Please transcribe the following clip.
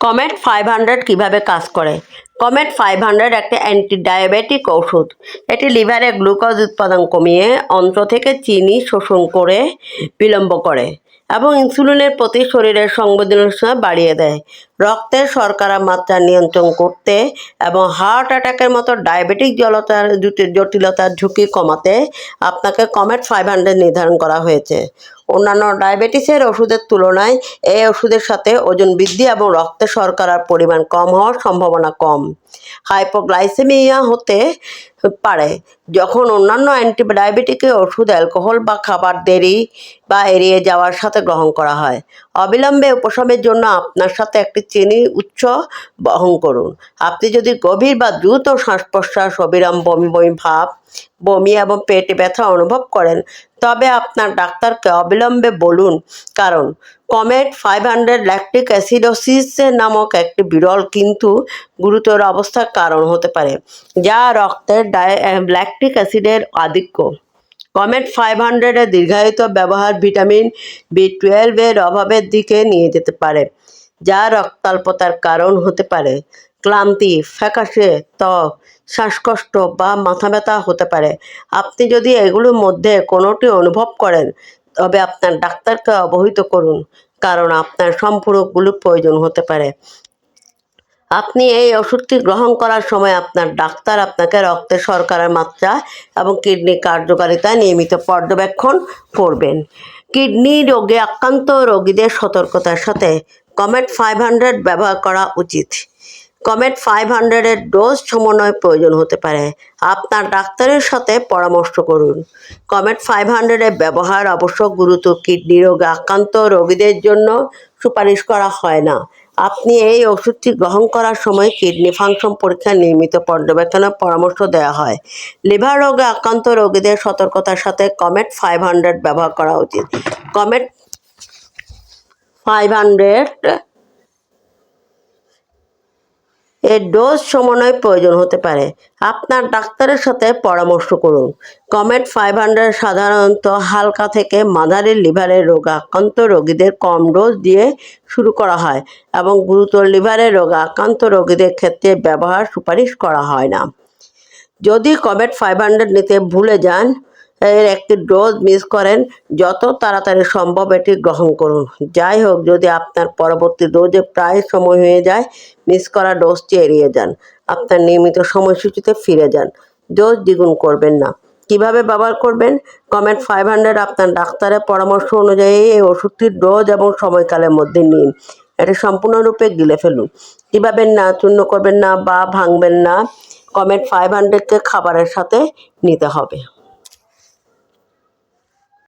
Comet five hundred কীভাবে কাজ করে? কমেট ফাইভ হান্ড্রেড একটা অ্যান্টি ডায়াবেটিক ওষুধ এটি লিভারে গ্লুকোজ উৎপাদন কমিয়ে অন্ত্র থেকে চিনি শোষণ করে বিলম্ব করে এবং ইনসুলিনের প্রতি শরীরের সংবেদনশীলতা বাড়িয়ে দেয়। রক্তের শর্করা মাত্রা নিয়ন্ত্রণ করতে এবং হার্ট অ্যাটাকের মতো ডায়াবেটিক জলতার জটিলতার ঝুঁকি কমাতে আপনাকে কমেট ফাইভ হান্ড্রেড নির্ধারণ করা হয়েছে। অন্যান্য ডায়াবেটিসের ওষুধের তুলনায় এই ওষুধের সাথে ওজন বৃদ্ধি এবং রক্তে শর্করার পরিমাণ কম হওয়ার সম্ভাবনা কম। হাইপোগ্লাইসেমিয়া হতে পারে। যখন অন্যান্য অ্যান্টিডায়াবেটিক ওষুধ, অ্যালকোহল বা খাবার দেরি বা এড়িয়ে যাওয়ার সাথে গ্রহণ করা হয়। অবিলম্বে উপশমের জন্য আপনার সাথে একটি চিনি উচ্চ বহন করুন। আপনি যদি গভীর বা দ্রুত শ্বাস প্রশ্বাস, অবিরাম বমি বমি ভাব, বমি এবং পেটে ব্যথা অনুভব করেন, তবে আপনার ডাক্তারকে অবিলম্বে বলুন। কারণ Comet five hundred lactic acidosis নামক একটি বিরল কিন্তু গুরুতর অবস্থার কারণ হতে পারে, যা রক্তের ডায় ল্যাকটিক অ্যাসিডের আধিক্য। কমেট ফাইভ হান্ড্রেডের দীর্ঘায়িত ব্যবহার ভিটামিন বি টুয়েলভের অভাবের দিকে নিয়ে যেতে পারে। যা রক্তাল্পতার কারণ হতে পারে। ক্লান্তি, ফ্যাকাশে, ত্বক, শ্বাসকষ্ট বা মাথা ব্যথা হতে পারে। আপনি যদি এগুলোর মধ্যে কোনোটি অনুভব করেন, তবে আপনার ডাক্তারকে অবহিত করুন, কারণ আপনার সম্পূরকগুলো প্রয়োজন হতে পারে। আপনি এই ওষুধটি গ্রহণ করার সময় আপনার ডাক্তার আপনাকে রক্তে শর্করার মাত্রা এবং কিডনি কার্যকারিতা নিয়মিত পর্যবেক্ষণ করবেন। কিডনি রোগে আক্রান্ত রোগীদের সতর্কতার সাথে কমেট ফাইভ হান্ড্রেড ব্যবহার করা উচিত। কমেট ফাইভ হান্ড্রেডের ডোজ সমন্বয় প্রয়োজন হতে পারে। আপনার ডাক্তারের সাথে পরামর্শ করুন। কমেট ফাইভ হান্ড্রেডের ব্যবহার অবশ্য গুরুতর কিডনি রোগে আক্রান্ত রোগীদের জন্য সুপারিশ করা হয় না। আপনি এই ওষুধটি গ্রহণ করার সময় কিডনি ফাংশন পরীক্ষার নিয়মিত পর্যবেক্ষণের পরামর্শ দেওয়া হয়। লিভার রোগে আক্রান্ত রোগীদের সতর্কতার সাথে কমেট ফাইভ হান্ড্রেড ব্যবহার করা উচিত। কমেট ফাইভ হান্ড্রেড এর ডোজ সমন্বয় প্রয়োজন হতে পারে। আপনার ডাক্তারের সাথে পরামর্শ করুন। কমেট ফাইভ হান্ড্রেড সাধারণত হালকা থেকে মাঝারি লিভারের রোগ আক্রান্ত রোগীদের কম ডোজ দিয়ে শুরু করা হয় এবং গুরুতর লিভারের রোগ আক্রান্ত রোগীদের ক্ষেত্রে ব্যবহার সুপারিশ করা হয় না। যদি কমেট ফাইভ হান্ড্রেড নিতে ভুলে যান এর একটি ডোজ মিস করেন, যত তাড়াতাড়ি সম্ভব এটি গ্রহণ করুন। যাই হোক, যদি আপনার পরবর্তী ডোজে প্রায় সময় হয়ে যায় মিস করা ডোজটি এড়িয়ে যান। আপনার নিয়মিত সময়সূচিতে ফিরে যান। ডোজ দ্বিগুণ করবেন না। কীভাবে ব্যবহার করবেন? কমেন্ট ফাইভ হান্ড্রেড আপনার ডাক্তারের পরামর্শ অনুযায়ী এই ওষুধটির ডোজ এবং সময়কালের মধ্যে নিন। এটি সম্পূর্ণরূপে গিলে ফেলুন। কীভাবে না চূর্ণ করবেন না বা ভাঙবেন না কমেন্ট ফাইভ হান্ড্রেডকে খাবারের সাথে নিতে হবে।